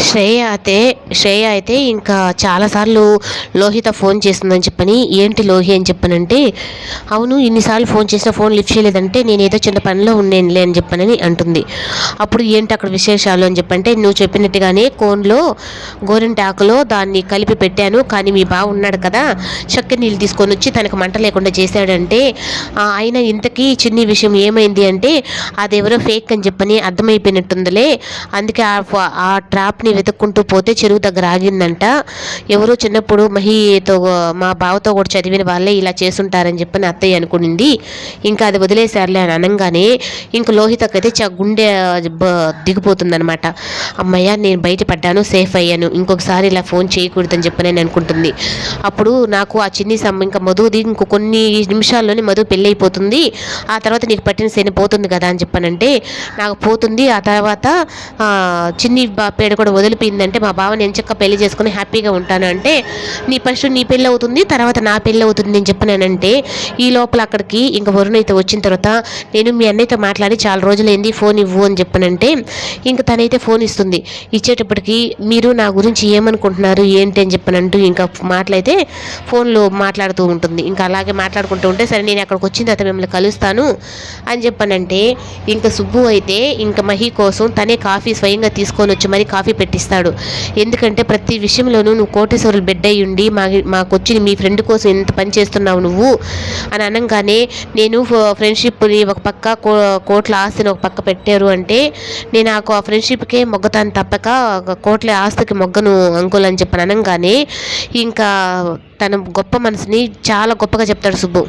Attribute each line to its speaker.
Speaker 1: శ్రేయ అయితే శ్రేయ అయితే ఇంకా చాలాసార్లు లోహిత ఫోన్ చేస్తుందని చెప్పని ఏంటి లోహి అని చెప్పనంటే అవును ఇన్నిసార్లు ఫోన్ చేసినా ఫోన్ లిఫ్ట్ చేయలేదంటే నేను ఏదో చిన్న పనిలో ఉండేనులే అని చెప్పనని అంటుంది. అప్పుడు ఏంటి అక్కడ విశేషాలు అని చెప్పంటే నువ్వు చెప్పినట్టుగానే కోన్లో గోరింటాకులో దాన్ని కలిపి పెట్టాను కానీ మీ బావ ఉన్నాడు కదా చక్కెర నీళ్ళు తీసుకొని వచ్చి తనకు మంట లేకుండా చేశాడంటే ఆయన అయినా ఇంతకీ చిన్ని విషయం ఏమైంది అంటే అదెవరో ఫేక్ అని చెప్పని అర్థమైపోయినట్టుందిలే అందుకే ఆ ఫ- ఆ వెతుక్కుంటూ పోతే చెరువు దగ్గర ఆగిందంట. ఎవరో చిన్నప్పుడు మహితో మా బావతో కూడా చదివిన వాళ్ళే ఇలా చేస్తుంటారని చెప్పని అత్తయ్య అనుకునింది. ఇంకా అది వదిలేశారులే అని అనగానే ఇంక లోహితకైతే చ గుండె దిగిపోతుందనమాట అమ్మయ్య నేను బయటపడ్డాను సేఫ్ అయ్యాను. ఇంకొకసారి ఇలా ఫోన్ చేయకూడదని చెప్పని నేను అనుకుంటుంది. అప్పుడు నాకు ఆ చిన్ని సమ్మ ఇంకా మధుది ఇంకో కొన్ని నిమిషాల్లోనే మధు పెళ్ళి అయిపోతుంది ఆ తర్వాత నీకు పట్టిన శని పోతుంది కదా అని చెప్పానంటే నాకు పోతుంది. ఆ తర్వాత చిన్ని పేడ కూడా వదిలిపోయిందంటే మా బావ నేను చక్క పెళ్ళి చేసుకుని హ్యాపీగా ఉంటాను అంటే నీ ఫస్ట్ నీ పెళ్ళి అవుతుంది తర్వాత నా పెళ్ళి అవుతుంది అని చెప్పినానంటే ఈ లోపల అక్కడికి ఇంకా వరుణ్ అయితే వచ్చిన తర్వాత నేను మీ అన్నయ్యతో మాట్లాడి చాలా రోజులైంది ఫోన్ ఇవ్వు అని చెప్పానంటే ఇంకా తనైతే ఫోన్ ఇస్తుంది. ఇచ్చేటప్పటికి మీరు నా గురించి ఏమనుకుంటున్నారు ఏంటి అని చెప్పనంటూ ఇంకా మాటలైతే ఫోన్లో మాట్లాడుతూ ఉంటుంది. ఇంకా అలాగే మాట్లాడుకుంటూ ఉంటే సరే నేను అక్కడికి వచ్చిన తర్వాత మిమ్మల్ని కలుస్తాను అని చెప్పానంటే ఇంకా సుబ్బు అయితే ఇంకా మహి కోసం తనే కాఫీ స్వయంగా తీసుకొని వచ్చి మరి కాఫీ పెట్టిస్తాడు. ఎందుకంటే ప్రతి విషయంలోనూ నువ్వు కోటేశ్వరులు బిడ్డ అయ్యుండి మా మాకు వచ్చి మీ ఫ్రెండ్ కోసం ఎంత పని చేస్తున్నావు నువ్వు అని అనగానే నేను ఫ్రెండ్షిప్ని ఒక పక్క కో కోట్ల ఆస్తిని ఒక పక్క పెట్టారు అంటే నేను ఆ ఫ్రెండ్షిప్కే మొగ్గతాను తప్పక ఒక కోట్ల ఆస్తికి మొగ్గను అంకుల్ అని చెప్పి అనగానే ఇంకా తన గొప్ప మనసుని చాలా గొప్పగా చెప్తాడు సుబ్బు.